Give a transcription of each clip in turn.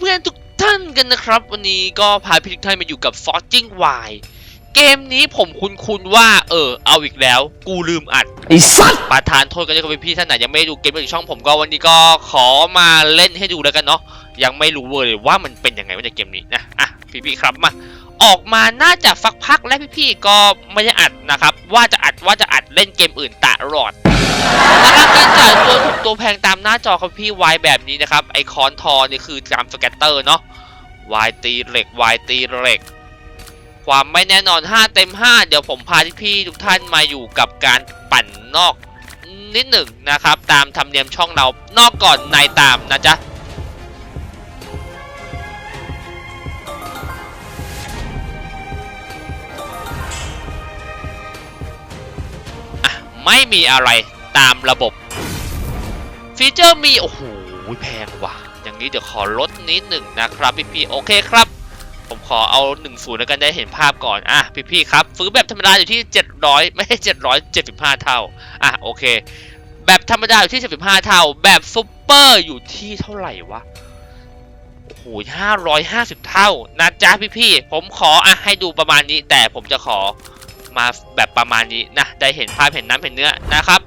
เพื่อนทุกท่านกันนะครับ วันนี้ก็พาพี่ทุกท่านมาอยู่กับ Forging Y เกมนี้ผมคุ้นๆว่า เออ เอาอีกแล้ว กูลืมอัดไอ้สัตว์ประธานโทษกันด้วยครับพี่ๆท่านไหนยังไม่ได้ดูเกมในช่องผมก็วันนี้ก็ขอมาเล่นให้ดูแล้วกันเนาะยังไม่รู้เลยว่ามันเป็นยังไงว่าในเกมนี้นะอะ พี่ๆครับมาออกมาน่าจะฟักพักและพี่ๆก็ไม่ได้อัดนะครับ ว่าจะอัดว่าจะอัดเล่นเกมอื่นตลอดนะครับการจ่ายตัวถูกตัวแพงตามหน้าจอครับพี่วายแบบนี้นะครับ ไอคอนทอนี่คือตามสแกตเตอร์เนาะวายตีเหล็กวายตีเหล็ก ความไม่แน่นอน 5 เต็ม 5 เดี๋ยวผมพาพี่ทุกท่านมาอยู่กับการปั่นนอกนิดหนึ่งนะครับ ตามธรรมเนียมช่องเรานอกก่อนในตามนะจ๊ะ ไม่มีอะไรตามระบบ ฟีเจอร์มี โอ้โห แพงว่ะ อย่างนี้เดี๋ยวขอลดนิดหนึ่งนะครับพี่ๆโอเคครับ ผมขอเอา1นศูนย์แล้วกันได้เห็นภาพก่อน อะพี่ๆครับซื้อแบบธรรมดาอยู่ที่ 700 ไม่ใช่ 775 เท่า อะโอเค แบบธรรมดาอยู่ที่ 75 เท่า แบบซุปเปอร์อยู่ที่เท่าไหร่วะโอ้โห550เท่านะจ๊ะพี่ๆผมขออะให้ดูประมาณนี้แต่ผมจะขอ มาแบบประมาณนี้นะได้เห็นภาพเห็นน้ำเห็นเนื้อนะครับ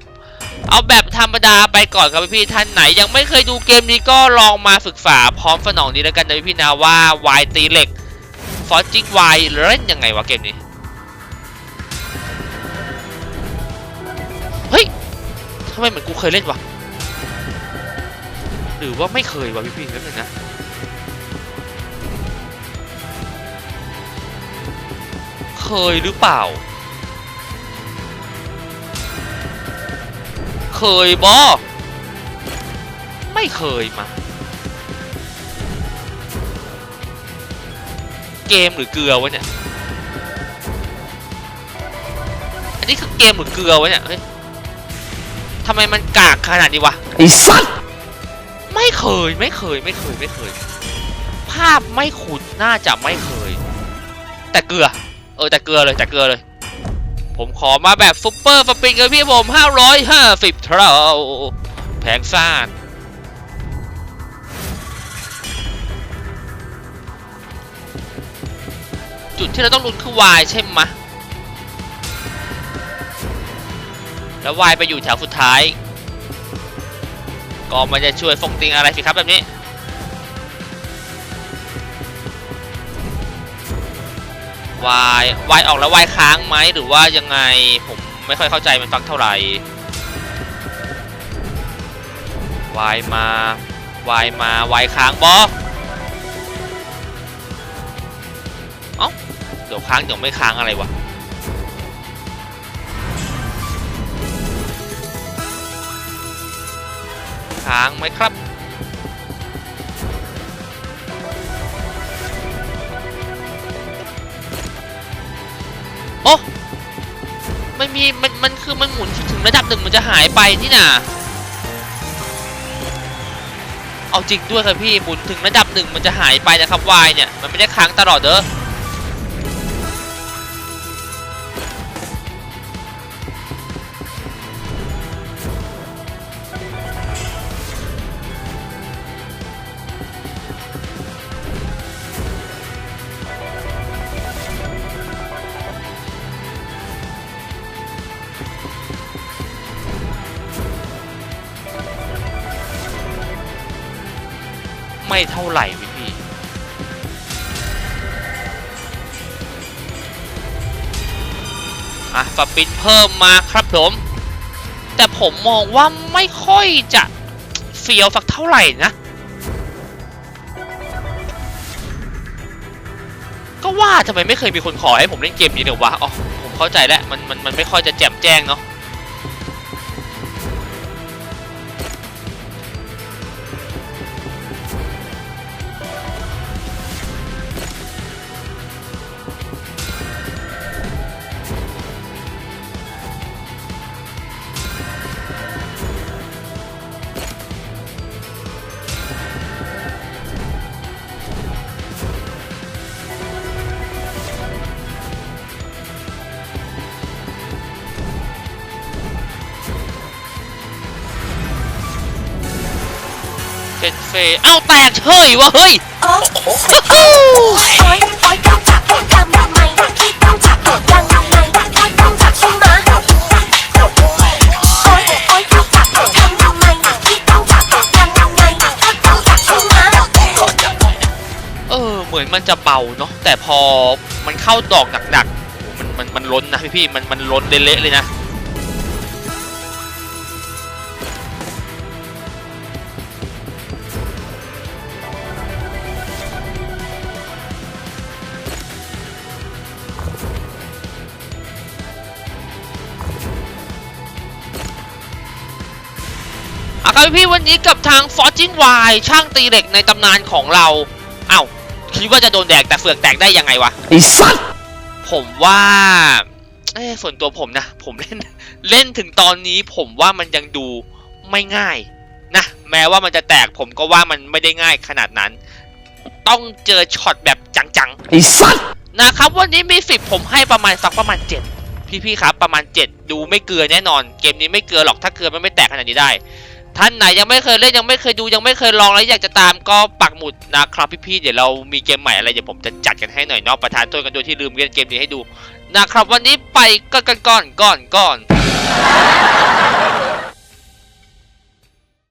เอาแบบธรรมดาไปก่อนครับพี่ท่านไหน ยังไม่เคยดูเกมนี้ก็ลองมาศึกษาพร้อมสนองนี้แล้วกันนะพี่นะว่าวายตีเหล็กฟอร์จิกวายเล่นยังไงวะเกมนี้เฮ้ยทำไมเหมือนกูเคยเล่นวะหรือว่าไม่เคยวะพี่พี่ๆแป๊บนึงนะเคยหรือเปล่า เคยบอไม่เคยมา เกมหรือเกลือวะเนี่ย อันนี้คือเกมหรือเกลือวะเนี่ย เฮ้ยทำไมมันกากขนาดนี้วะไอ้สัตว์ไม่เคยไม่เคยไม่เคยไม่เคย ภาพไม่คุ้นน่าจะไม่เคย แต่เกลือ เออแต่เกลือเลยแต่เกลือเลย ผมขอมาแบบซุปเปอร์สปริงเลยพี่ผม 550 เท่า แพงซ่านจุดที่เราต้องลุ้นคือ Y ใช่ไหมแล้ว Y ไปอยู่แถวสุดท้าย ก็มันจะช่วยฟงติงอะไรสิครับแบบนี้ Y Y ออกแล้ว Y ค้างไหมหรือว่ายังไงผมไม่ค่อยเข้าใจมันฟังเท่าไหร่ Y มา Y มา Y ค้างบอเอ้าเดี๋ยวค้างเดี๋ยวไม่ค้างอะไรวะค้างไหมครับ อ้ไม่มีมันมันคือมันหมุนถึงระดับหนึ่งมันจะหายไปนี่น่ะเอาจริงด้วยครับพี่หมุนถึงระดับหนึ่งมันจะหายไปนะครับวายเนี่ยมันไม่ได้ค้างตลอดเด้อ ไม่เท่าไหร่พี่พี่อะสปินเพิ่มมาครับผม แต่ผมมองว่าไม่ค่อยจะเฟียวสักเท่าไหร่นะก็ว่าทำไมไม่เคยมีคนขอให้ผมเล่นเกมนี้เลยวะ อ๋อ ผมเข้าใจแล้ว มัน มัน มันไม่ค่อยจะแจ่มแจ้งเนาะ งไงก็ต้องจับใช่ไหมเออเหมือนมันจะเบาเนาะแต่พอมันเข้าดอกหนักๆมันมันมันล้นนะพี่พี่มันมันล้นเละๆเลยนะ อาครับพี่วันนี้กับทาง Forging Y ช่างตีเหล็กในตำนานของเราเอ้าคิดว่าจะโดนแดกแต่เฟือกแตกได้ยังไงวะไอ้สัตว์ผมว่าเอ้ยส่วนตัวผมนะ ผมเล่นเล่นถึงตอนนี้ผมว่ามันยังดูไม่ง่ายนะแม้ว่ามันจะแตกผมก็ว่ามันไม่ได้ง่ายขนาดนั้น ต้องเจอช็อตแบบจังๆไอ้สัตว์นะครับวันนี้มีสิบผมให้ประมาณสักประมาณ7พี่ๆครับประมาณ 7 ดูไม่เกลือแน่นอน เกมนี้ไม่เกลือหรอกถ้าเกลือมันไม่แตกขนาดนี้ได้ ท่านไหนยังไม่เคยเล่นยังไม่เคยดูยังไม่เคยลองแล้วอยากจะตามก็ปักหมุดนะครับพี่ๆเดี๋ยวเรามีเกมใหม่อะไรเดี๋ยวผมจะจัดกันให้หน่อยเนาะประธานโทษกันโดยที่ลืมเล่นเกมนี้ให้ดูนะครับวันนี้ไปก่อนก่อนก่อนก่อนก่อน